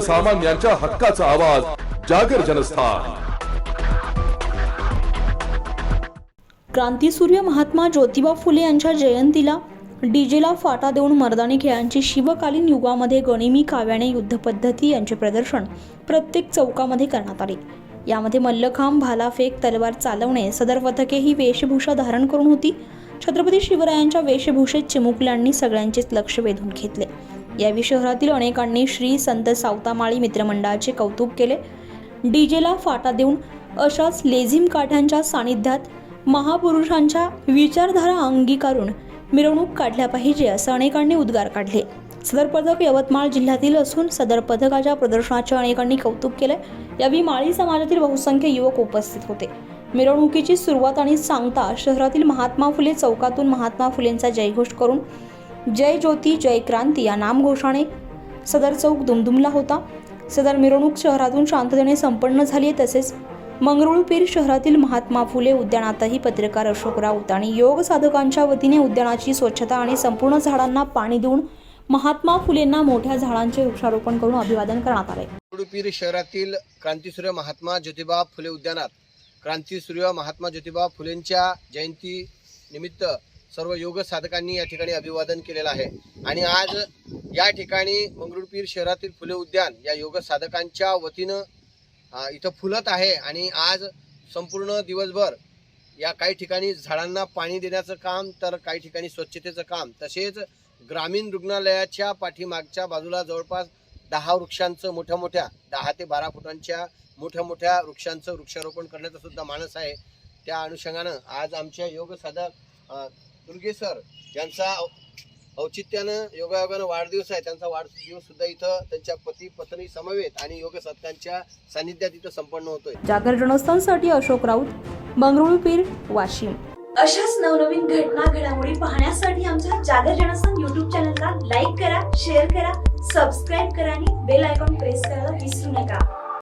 सर्वसामान्यांच्या हक्काचा आवाज जागर जनस्थान. क्रांतीसूर्य महात्मा ज्योतिबा फुले यांच्या जयंतीला डीजेला फाटा देऊन मर्दानी खेळांची शिवकालीन युगामध्ये गणिमी काव्याने युद्धपद्धती यांचे प्रदर्शन प्रत्येक चौकामध्ये करण्यात आले. यामध्ये मल्लखांब भालाफेक तलवार चालवणे सदर पथके ही वेशभूषा धारण करून होती. छत्रपती शिवरायांच्या वेशभूषेत चिमुकल्यांनी सगळ्यांचेच लक्ष वेधून घेतले. यावेळी शहरातील अनेकांनी श्री संत सावतामाळी मित्रमंडळाचे कौतुक केले. डीजेला फाटा देऊन अशाच लेझिम काठ्यांच्या सानिध्यात महापुरुषांच्या विचारधारा अंगीकारून मिरवणूक काढल्या पाहिजे असं अनेकांनी उद्गार काढले. सदर पथक यवतमाळ जिल्ह्यातील असून सदर पथकाच्या प्रदर्शनाचे अनेकांनी कौतुक केले. यावेळी माळी समाजातील बहुसंख्य युवक उपस्थित होते. मिरवणुकीची सुरुवात आणि सांगता शहरातील महात्मा फुले चौकातून महात्मा फुलेंचा जयघोष करून जय ज्योती जय क्रांती या नामघोषाने सदर चौक दुमदुमला होता. सदर मिरवणूक शहरातून शांततेने संपन्न झाली आहे तसेच मंगरुळपीर शहरातील महात्मा फुले उद्यानातही पत्रकार अशोक राऊत आणि योग साधकांच्या वतीने उद्यानाची स्वच्छता आणि संपूर्ण झाडांना पाणी देऊन महात्मा फुलेंना मोठ्या झाडांचे वृक्षारोपण करून अभिवादन करण्यात आले. मंगरुळपीर शहरातील क्रांतीसूर्य महात्मा ज्योतिबा फुले उद्यानात क्रांतीसूर्य महात्मा ज्योतिबा फुलेंच्या जयंती निमित्त सर्व योग साधकांनी या ठिकाणी अभिवादन केलेलं आहे. आणि आज या ठिकाणी मंगरुळपीर शहरातील फुले उद्यान या योग साधकांच्या वतीनं इथं फुलत आहे. आणि आज संपूर्ण दिवसभर या काही ठिकाणी झाडांना पाणी देण्याचं काम तर काही ठिकाणी स्वच्छतेचं काम तसेच ग्रामीण रुग्णालयाच्या पाठीमागच्या बाजूला जवळपास दहा वृक्षांचं मोठ्या मोठ्या दहा ते बारा फुटांच्या मोठ्या मोठ्या वृक्षांचं वृक्षारोपण करण्याचा सुद्धा मानस आहे. त्या अनुषंगानं आज आमच्या योग साधक दुर्गे सर यांचा औचित्यानं योगायोगानं वाढदिवस आहे. त्यांचा वाढदिवस सुद्धा इथं त्यांच्या पती पत्नी समवेत आणि योग साधकांच्या सानिध्यात इथं संपन्न होतोय. जागर जनस्थानसाठी अशोक राऊत मंगरुळपीर वाशिम. अशाच नवनवीन घटना घडामोडी पाहण्यासाठी आमच्या जागर जनस्थान युट्यूब चॅनलला लाईक करा शेअर करा सबस्क्राईब करा आणि बेल आयकॉन प्रेस करायला विसरू नका.